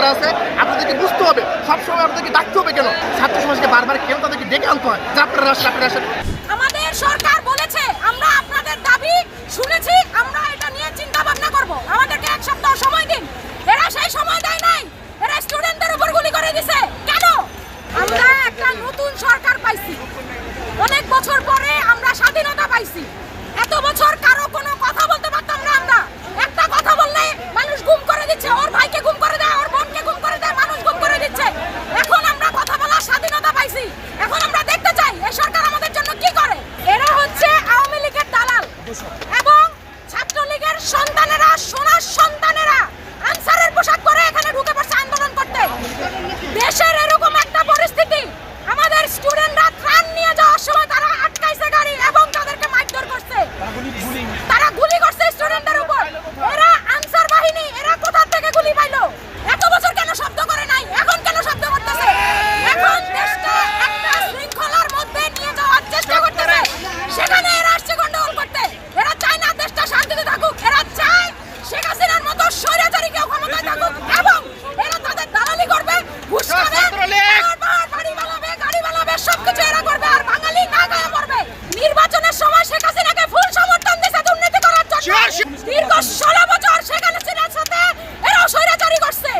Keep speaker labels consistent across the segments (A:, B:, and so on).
A: যারা আছে, আপনাদেরকে বুঝতে হবে, সবসময় আপনাদেরকে ডাকতে হবে কেন? ছাত্র সমাজকে বারবার কেন তাদেরকে ডেকে আনতে হয়? যে আপনারা আসেন আপনারা আসেন।
B: আমাদের সরকার বলেছে, আমরা আপনাদের দাবি শুনেছি, আমরা এটা নিয়ে চিন্তা ভাবনা করব। আমাদেরকে এক সপ্তাহ সময় দিন। এরা সেই সময় দেয় নাই। এরা স্টুডেন্টদের উপর গুলি করে দিছে। কেন? আমরা একটা নতুন সরকার পাইছি। অনেক বছর পরে আমরা স্বাধীনতা পাইছি এত বছর কারও কোনো কথা বলতে পারতাম না আমরা একটা কথা বললে মানুষ গুম করে দিচ্ছে ওর ভাইকে গুম করে দেয় ওর বোনকে গুম করে দেয় মানুষ গুম করে দিচ্ছে এখন আমরা কথা বলার স্বাধীনতা পাইছি এখন আমরা দেখতে চাই এই সরকার আমাদের জন্য কি করে এরা হচ্ছে আওয়ামী লীগের দালাল এবং ছাত্রলীগের সন্তানেরা সোনার সন্তানেরা আনসারের পোশাক পরে এখানে ঢুকে পড়ছে আন্দোলন করতে দেশের এরকম একটা পরিস্থিতি আমাদের স্টুডেন্টরা ত্রাণ নিয়ে যাওয়ার সময় তারা আটকাইছে গাড়ি এবং তাদেরকে মারধর করছে তারা গুলি করছে স্টুডেন্টদের উপর এরা আনসার বাহিনী এরা কোথা থেকে গুলি পাইলো এত বছর কেন শব্দ করে নাই এখন কেন শব্দ করতেছে এখন দেশটা একটা শৃঙ্খলার মধ্যে নিয়ে যাওয়ার চেষ্টা করতেছে সেখানে এরা আসছে গন্ডগোল করতে এরা চায় না দেশটা শান্তিতে থাকুক এরা চায় শেখ হাসিনার মতো স্বৈরাচারী কেউ ক্ষমতায় থাকুক এবং এরা তাদের দালালি করবে ঘুষ খাবে বারবার বাড়ি বানাবে গাড়ি বানাবে সবকিছু এরা করবে আর বাঙালি না গায়ে পড়বে নির্বাচনের সময় শেখ হাসিনাকে ফুল সমর্থন দিয়েছে দুর্নীতি করার জন্য দীর্ঘ ষোলো বছর শেখ হাসিনার সাথে এরা স্বৈরাচারী করছে।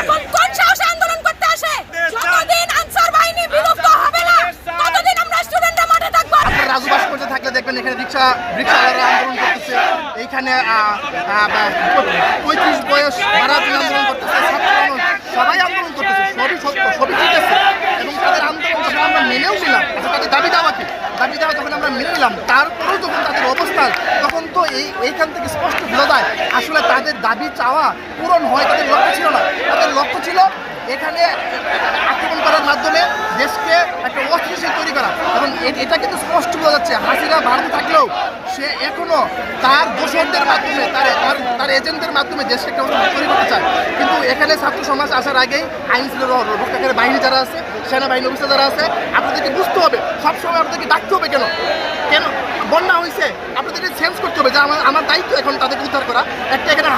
B: এখন কোন সাহসে আন্দোলন করতে আসে? যতদিন আনসার বাহিনী বিলুপ্ত হবে না, ততদিন আমরা স্টুডেন্টরা মাঠে থাকব।
A: রাজু ভাস্কর্যে থাকলে দেখবেন এখানে রিক্সা, রিক্সাওয়ালারা আন্দোলন করতেছে। এইখানে পঁয়ত্রিশ বয়স দিয়ে আন্দোলন করতেছে সবাই আন্দোলন করতেছে, সবই সত্য, সবই ঠিক আছে। এবং তাদের আন্দোলন যখন আমরা মেনেও নিলাম আচ্ছা তাদের দাবি দাওয়া কি? দাবি দাওয়া যখন আমরা মেনে নিলাম তারপরেও যখন তাদের অবস্থান তখন তো এই এইখান থেকে স্পষ্ট বোঝা যায়, আসলে তাদের দাবি চাওয়া পূরণ হয় তাদের লক্ষ্য ছিল না। তাদের লক্ষ্য ছিল এখানে আক্রমণ করার মাধ্যমে দেশকে একটা অস্থিতিশীল তৈরি করা এবং এ- এটা কিন্তু স্পষ্ট বোঝা যাচ্ছে। হাসিনা ভারতে থাকলেও সে এখনও তার দোষরদের মাধ্যমে, তার তার এজেন্টদের মাধ্যমে দেশকে একটা তৈরি করতে চায়। কিন্তু এখানে ছাত্র সমাজ আসার আগেই আইন রক্ষাকারী বাহিনী যারা আছে, সেনাবাহিনী অফিসার যারা আছে, আপনাদেরকে বুঝতে হবে, সবসময় আপনাদেরকে ডাকতে হবে কেন? কেন? বন্যা হয়েছে, আপনাদেরকে চেঞ্জ করতে হবে যে আমার আমার দায়িত্ব এখন তাদেরকে উদ্ধার করা। একটা এখানে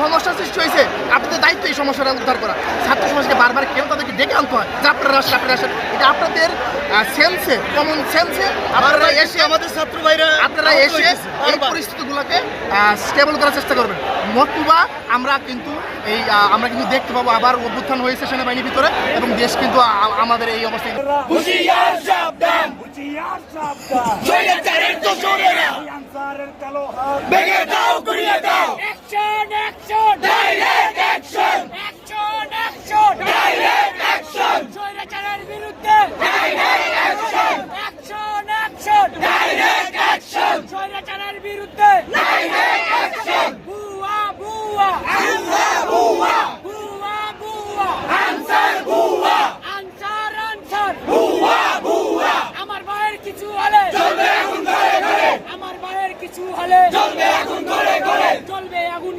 A: সমস্যার সৃষ্টি হয়েছে, আপনাদের দায়িত্ব এই সমস্যাটা উদ্ধার করা। ছাত্র সমাজকে বারবার কেন তাদেরকে ডেকে আনতে হয়? যে আপনারা আসেন আপনারা আসেন, এটা আপনাদের সেন্সে কমন সেন্সে আপনারা এসে
C: আমাদের ছাত্র ভাইরা
A: আপনারা এসে এই পরিস্থিতিগুলোকে স্টেবল করার চেষ্টা করবেন। নতুবা আমরা কিন্তু এই আমরা কিন্তু দেখতে পাবো আবার অভ্যুত্থান হয়েছে সেনাবাহিনীর ভিতরে এবং দেশ কিন্তু আমাদের এই অবস্থায়
C: ভেঙে দাও গুড়িয়ে দাও
B: action action
C: direct action
B: action action
C: direct action
B: স্বৈরাচারের বিরুদ্ধে
C: direct action
B: action action
C: direct action
B: স্বৈরাচারের বিরুদ্ধে
C: ডাইরেক্ট অ্যাকশন
B: বুয়া বুয়া
C: বুয়া বুয়া
B: বুয়া বুয়া
C: আনসার বুয়া
B: আনসার আনসার
C: বুয়া বুয়া
B: আমার ভাইয়ের কিছু হলে
C: চলবে আগুন করে করে
B: আমার ভাইয়ের কিছু হলে
C: চলবে আগুন করে করে
B: চলবে আগুন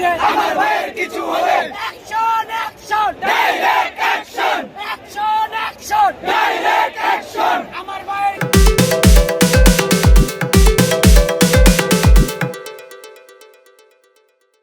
B: করে
C: আমার ভাইয়ের কিছু হলে
B: action action
C: direct action
B: action action!
C: Direct action